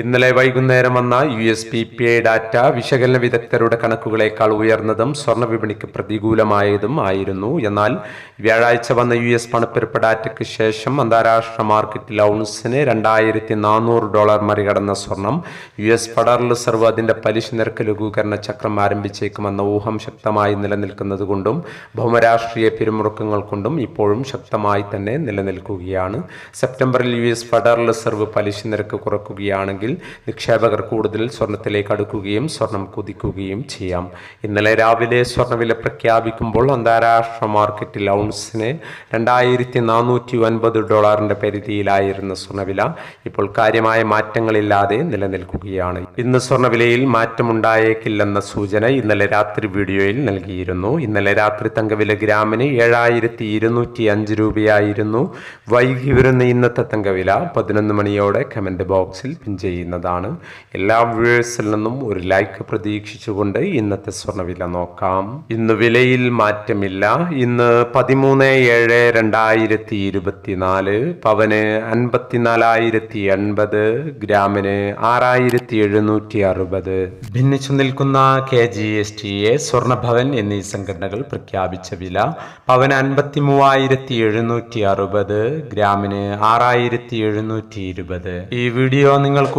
ഇന്നലെ വൈകുന്നേരം വന്ന U S P P I data വിശകലന വിദഗ്ധരുടെ കണക്കുകളേക്കാൾ ഉയർന്നതും സ്വർണ വിപണിക്ക് പ്രതികൂലമായതും ആയിരുന്നു. എന്നാൽ വ്യാഴാഴ്ച വന്ന യു എസ് പണപ്പെരുപ്പ് ഡാറ്റയ്ക്ക് ശേഷം അന്താരാഷ്ട്ര മാർക്കറ്റിൽ ഔൺസിന് രണ്ടായിരത്തി നാനൂറ് ഡോളർ മറികടന്ന സ്വർണം യു എസ് ഫെഡറൽ റിസർവ് അതിന്റെ പലിശ നിരക്ക് ലഘൂകരണ ചക്രം ആരംഭിച്ചേക്കുമെന്ന ഊഹം ശക്തമായി നിലനിൽക്കുന്നതുകൊണ്ടും ഭൗമരാഷ്ട്രീയ പിരിമുറുക്കങ്ങൾ കൊണ്ടും ഇപ്പോഴും ശക്തമായി തന്നെ നിലനിൽക്കുകയാണ്. സെപ്റ്റംബറിൽ യു എസ് ഫെഡറൽ റിസർവ് പലിശ നിരക്ക് കുറക്കുകയാണെങ്കിൽ നിക്ഷേപകർ കൂടുതൽ സ്വർണത്തിലേക്ക് അടുക്കുകയും സ്വർണം കുതിക്കുകയും ചെയ്യാം. ഇന്നലെ രാവിലെ സ്വർണവില പ്രഖ്യാപിക്കുമ്പോൾ അന്താരാഷ്ട്ര മാർക്കറ്റിൽ ഔൺസിന് രണ്ടായിരത്തി നാനൂറ്റി ഒൻപത് ഡോളറിന്റെ പരിധിയിലായിരുന്ന സ്വർണവില ഇപ്പോൾ കാര്യമായ മാറ്റങ്ങളില്ലാതെ നിലനിൽക്കുകയാണ്. ഇന്ന് സ്വർണവിലയിൽ മാറ്റമുണ്ടായേക്കില്ലെന്ന സൂചന ഇന്നലെ രാത്രി വീഡിയോയിൽ നൽകിയിരുന്നു. ഇന്നലെ രാത്രി തങ്കവില ഗ്രാമിന് ഏഴായിരത്തി ഇരുന്നൂറ്റി അഞ്ച് രൂപയായിരുന്നു. വൈകി വരുന്ന ഇന്നത്തെ തങ്കവില. പതിനൊന്ന് മണിയോടെ കമന്റ് ബോക്സിൽ പിൻ ചെയ്യുന്നതാണ്. എല്ലാ വ്യൂവേഴ്സിൽ നിന്നും ഒരു ലൈക്ക് പ്രതീക്ഷിച്ചുകൊണ്ട് ഇന്നത്തെ സ്വർണവില നോക്കാം. ഇന്ന് വിലയിൽ മാറ്റമില്ല. ഇന്ന് പതിമൂന്ന് ഏഴ് രണ്ടായിരത്തി ഇരുപത്തിനാല് പവന് അൻപത്തിനാലായിരത്തി എൺപത് ഗ്രാമിന് ആറായിരത്തി എഴുന്നൂറ്റി അറുപത് ഭിന്നിച്ചു നിൽക്കുന്ന K G S T A Swarnabhavan എന്നീ സംഘടനകൾ പ്രഖ്യാപിച്ച വില പവന് അൻപത്തി മൂവായിരത്തി എഴുന്നൂറ്റി അറുപത് ഗ്രാമിന് ആറായിരത്തി എഴുന്നൂറ്റി ഇരുപത് ഈ വീഡിയോ നിങ്ങൾക്ക്